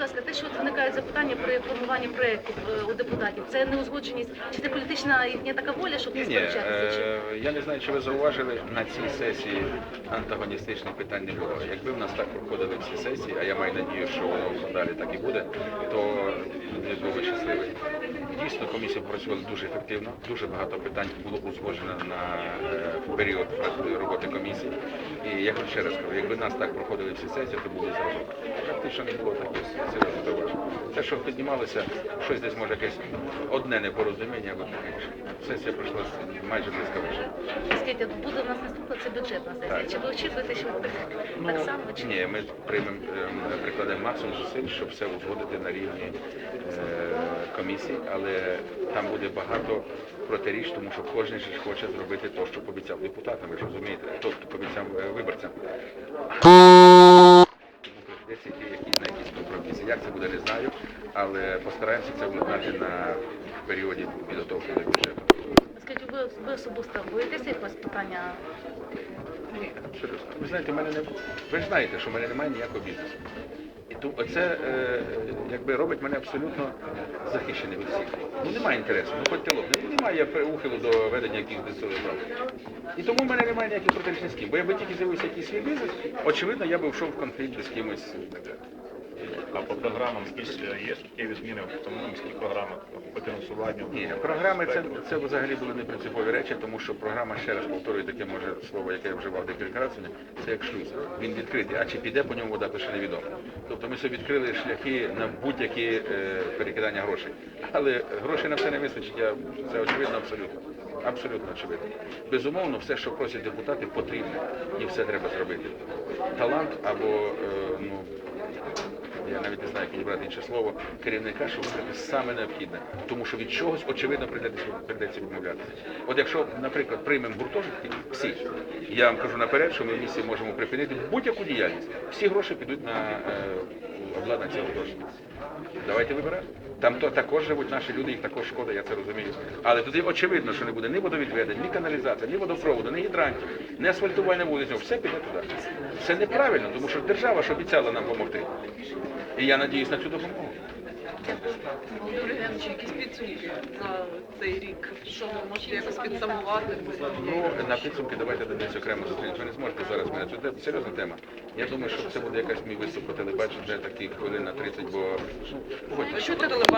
будь ласка, те, що от виникають запитання при формуванні проєктів е, у депутатів, це неузгодженість, чи це політична їхня така воля, щоб не сперечатися? Чи... е, я не знаю, чи ви зауважили, на цій сесії антагоністичних питань не було. Якби в нас так проходили всі сесії, а я маю надію, що воно далі так і буде, то не був би щасливий. Дійсно, комісія працювала дуже ефективно, дуже багато питань було узгоджено на е, період роботи комісії. І я хочу ще раз кажу, якби нас так проходили всі сесії, то були зразу. Фактично не було таких серйозних зауважень. Те, що піднімалося, щось десь може якесь одне непорозуміння, або таке інше. Сесія пройшла майже блискавично. Скажіть, от буде в нас наступна це бюджетна сесія. Так. Чи ви очікуєте, що так, так само? Чи... Ні, ми приймемо, ем, прикладемо максимум зусиль, щоб все узгодити на рівні е, комісії, але там буде багато протиріч, тому що кожен ж хоче зробити те, що пообіцяв депутатам, ви ж розумієте, тобто пообіцяв е, виборцям. Тому прийдеться йти які- на якісь компроміси. Як це буде, не знаю, але постараємося це владнати на періоді підготовки до бюджету. Скажіть, ви, ви особисто боїтеся якогось питання? Ні, абсолютно. Ви знаєте, в мене не ви ж знаєте, що в мене немає ніякого бізнесу. І то це е, якби робить мене абсолютно захищеним від всіх. Ну немає інтересу, ну хоч лоб. Ну, немає ухилу до ведення якихось десових прав. І тому в мене немає ніяких протиріч ні з ким. Бо якби тільки з'явився якийсь свій бізнес, очевидно, я би йшов в конфлікт з кимось. і так далі. А по програмам якісь е, є суттєві зміни в тому міських програмах по фінансуванню? Ні, програми це, це взагалі були не принципові речі, тому що програма, ще раз повторюю таке може слово, яке я вживав декілька разів, це як шлюз. Він відкритий, а чи піде по ньому вода, то ще невідомо. Тобто ми собі відкрили шляхи на будь-які е, перекидання грошей. Але грошей на все не вистачить, я, це очевидно абсолютно. Абсолютно очевидно. Безумовно, все, що просять депутати, потрібно. І все треба зробити. Талант або е, ну, я навіть не знаю, як підібрати інше слово, керівника, щоб вибрати саме необхідне. Тому що від чогось, очевидно, прийдеться, прийдеться відмовлятися. От якщо, наприклад, приймемо гуртожитки, всі, я вам кажу наперед, що ми в місті можемо припинити будь-яку діяльність. Всі гроші підуть на е, обладнання цього гуртожитку. Давайте вибирати. Там то також живуть наші люди, їх також шкода, я це розумію. Але туди очевидно, що не буде ні водовідведень, ні каналізації, ні водопроводу, ні гідрантів, ні асфальтування вулиць. Все піде туди. Це неправильно, тому що держава ж обіцяла нам допомогти. І я надіюсь на цю допомогу. Володимир якісь підсумки за цей рік? Що ви можете якось підсумувати? Ну, на підсумки давайте дадуть окремо зустрінемось. Ви не зможете зараз мене. Це серйозна тема. Я думаю, що це буде якась мій виступ по телебаченню, вже такі хвилин на 30, бо ну. Якщо телебачення